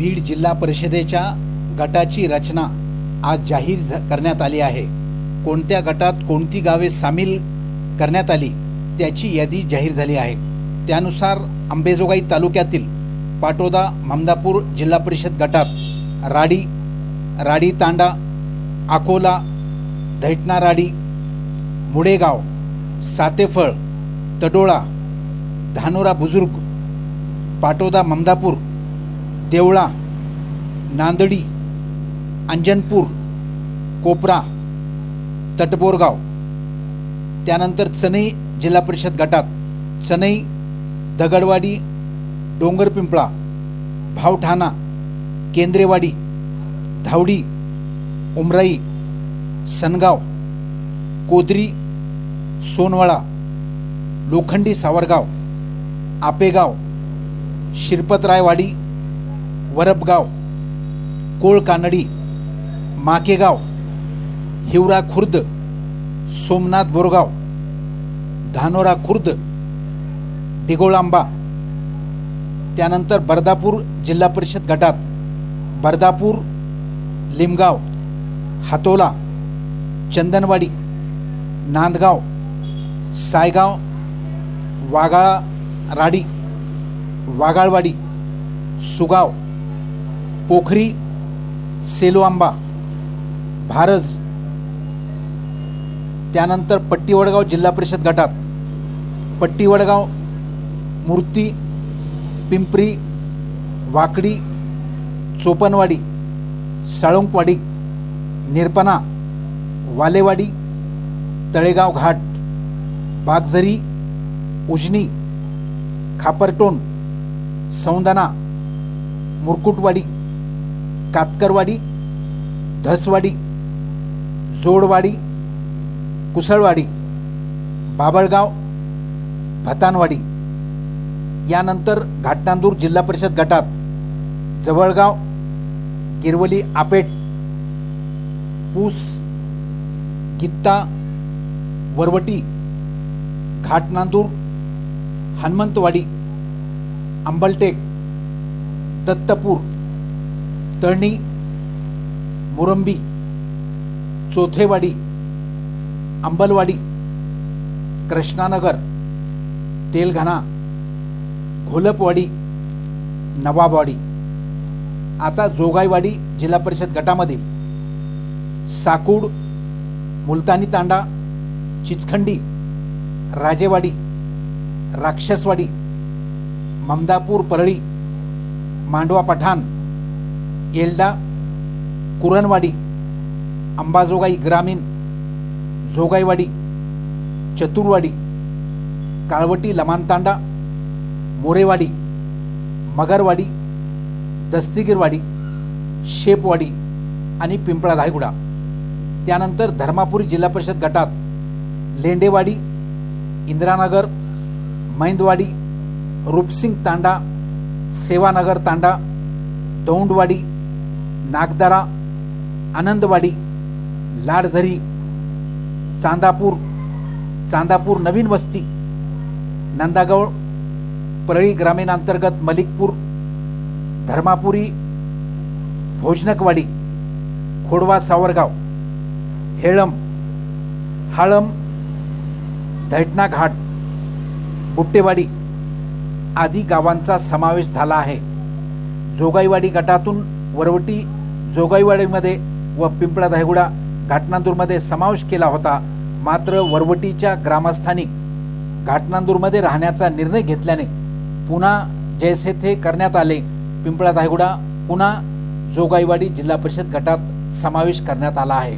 बीड जिल्हा परिषदेच्या गटाची रचना आज जाहीर झ- करण्यात आली आहे. कोणत्या गटात कोणती गावे सामील करण्यात आली त्याची यादी जाहीर झाली आहे. त्यानुसार अंबेजोगाई तालुक्यातील पाटोदा ममदापूर जिल्हा परिषद गटात राडी राडी तांडा अकोला धैटणाराडी राडी मुडेगाव सातेफळ तडोळा धानोरा बुजुर्ग पाटोदा ममदापूर देवळा नांदडी अंजनपूर कोपरा तटबोरगाव. त्यानंतर चनई जिल्हा परिषद गटात चनई दगडवाडी डोंगरपिंपळा भावठाणा केंद्रेवाडी धावडी उमराई सनगाव कोदरी सोनवळा लोखंडी सावरगाव आपेगाव शिरपतरायवाडी वरपगाव कोळ कानडी माकेगाव हिवरा खुर्द सोमनाथ बोरगाव धानोरा खुर्द दिगोळांबा त्यानंतर बर्दापूर जिल्हा परिषद गटात बर्दापूर लिमगाव हातोला चंदनवाडी नांदगाव सायगाव वागाळा राडी वागाळवाडी सुगाव पोखरी सेलोआंबा भारज त्यानंतर पट्टीवडगाव जिल्हा परिषद गटात. पट्टीवडगाव मूर्ती पिंपरी वाकडी चोपनवाडी साळुंकवाडी निरपना वालेवाडी तळेगाव घाट बागझरी उजनी खापरटोन सौंदाणा मुरकुटवाडी कातकरवाडी धसवाडी जोडवाडी कुसळवाडी बाबळगाव भतानवाडी. यानंतर घाटनांदूर जिल्हा परिषद गटात जवळगाव गिरवली आपेट पूस गित्ता वरवटी घाटनांदूर हनुमंतवाडी अंबलटेक दत्तपूर तळणी मुरंबी चोथेवाडी अंबलवाडी कृष्णानगर तेलघाणा घोलपवाडी नवाबवाडी. आता जोगाईवाडी जिल्हा परिषद गटामधील साकूड मुलतानी तांडा चिचखंडी राजेवाडी राक्षसवाडी ममदापूर परळी मांडवा पठाण येल्डा कुरणवाडी अंबाजोगाई ग्रामीण जोगाईवाडी चतुरवाडी काळवटी लमानतांडा मोरेवाडी मगरवाडी दस्तिगीरवाडी शेपवाडी आणि पिंपळा धायगुडा. त्यानंतर धर्मापुरी जिल्हा परिषद गटात लेंडेवाडी इंदिरानगर मैंदवाडी रूपसिंग तांडा सेवानगर तांडा दौंडवाडी नागदारा आनंदवाडी लाडझरी चांदापूर चांदापूर नवीन वस्ती नंदागौळ परळी ग्रामीण अंतर्गत मलिकपूर धर्मापुरी भोजनकवाडी खोडवा सावरगाव हेळम हाळम धैटना घाट बुट्टेवाडी आदी गावांचा समावेश झाला आहे. जोगाईवाडी गटातून वरवटी जोगाईवाडीमध्ये व पिंपळा धायगुडा घाटनांदूरमध्ये समावेश केला होता. मात्र वरवटीच्या ग्रामस्थांनी घाटनांदूरमध्ये राहण्याचा निर्णय घेतल्याने पुन्हा जैसे थे करण्यात आले. पिंपळा धायगुडा पुन्हा जोगाईवाडी जिल्हा परिषद गटात समावेश करण्यात आला आहे.